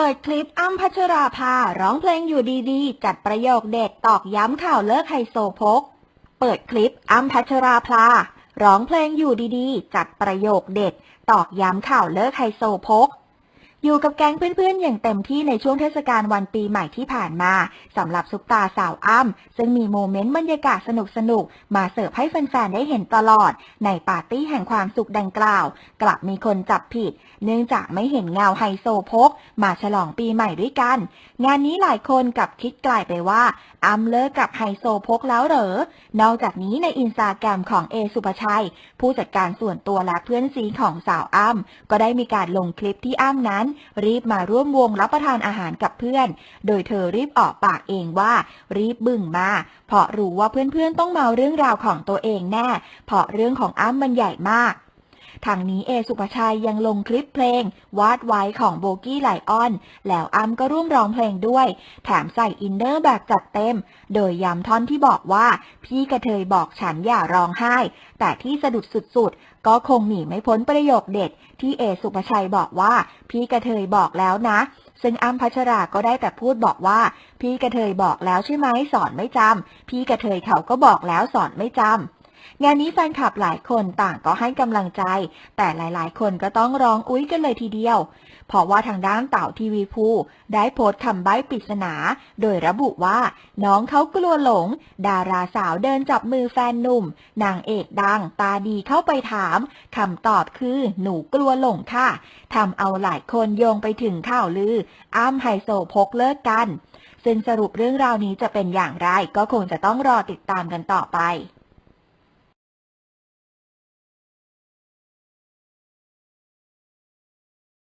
เปิดคลิปอ้ำพัชราภา ร้องเพลงอยู่ดีๆ จัดประโยคเด็ดตอกย้ำข่าวเลิกไฮโซโพก เปิดคลิปอ้ำพัชราภา ร้องเพลงอยู่ดีๆ จัดประโยคเด็ด ตอกย้ำข่าวเลิกไฮโซโพก อยู่กับแก๊งเพื่อนๆ อย่างเต็มที่ในช่วงเทศกาลวันปีใหม่ที่ผ่านมาสำหรับซุปตาสาวอ้ำซึ่งมีโมเมนต์บรรยากาศสนุกๆมาเสิร์ฟให้แฟนๆ ได้เห็นตลอด ในปาร์ตี้แห่งความสุขดังกล่าว กลับมีคนจับผิด เนื่องจากไม่เห็นเงาไฮโซโพก มาฉลองปีใหม่ด้วยกัน งานนี้หลายคนกลับคิดกลายไปว่าอ้ำเลิกกับไฮโซโพกแล้วเหรอนอกจากนี้ในอินสตาแกรมของเอสุภชัย ผู้จัดการส่วนตัวและเพื่อนซีของสาวอ้ำก็ได้มีการลงคลิปที่อ้ำนั้นรีบมาร่วมวงรับประทานอาหารกับเพื่อน โดยเธอรีบออกปากเองว่า รีบบึ่งมา เพราะรู้ว่าเพื่อนๆต้องเมาเรื่องราวของตัวเองแน่ เพราะเรื่องของอ้ำมันใหญ่มาก ทางนี้เอสุภชัยยังลงคลิปเพลง วาดไว้ของโบกี้ไลออน แล้วอ้ำก็ร่วมร้องเพลงด้วย แถมใส่อินเนอร์แบบจัดเต็ม โดยย้ำท่อนที่บอกว่า พี่กระเทยบอกฉันอย่าร้องไห้ แต่ที่สะดุดสุดๆ ก็คงหนีไม่พ้นประโยคเด็ด ที่เอสุภชัยบอกว่า พี่กระเทยบอกแล้วนะซึ่งอ้ำพัชราก็ได้แต่พูดบอกว่า พี่กระเทยบอกแล้วใช่ไหมสอนไม่จำพี่กระเทยเขาก็บอกแล้วสอนไม่จำ งานนี้แฟนคลับหลายคนต่างก็ให้กำลังใจ แต่หลายๆ คนก็ต้องร้องอุ้ยกันเลยทีเดียว เพราะว่าทางด้านเต่าทีวีภูได้โพสต์คำใบ้ปริศนา โดยระบุว่า น้องเขากลัวหลง ดาราสาวเดินจับมือแฟนหนุ่ม นางเอกดังตาดีเข้าไปถามคำตอบคือหนูกลัวหลงค่ะทำเอาหลายคนโยงไปถึงข่าวลือ อ้ำไฮโซพกเลิกกัน ซึ่งสรุปเรื่องราวนี้จะเป็นอย่างไรก็คงจะต้องรอติดตามกันต่อไป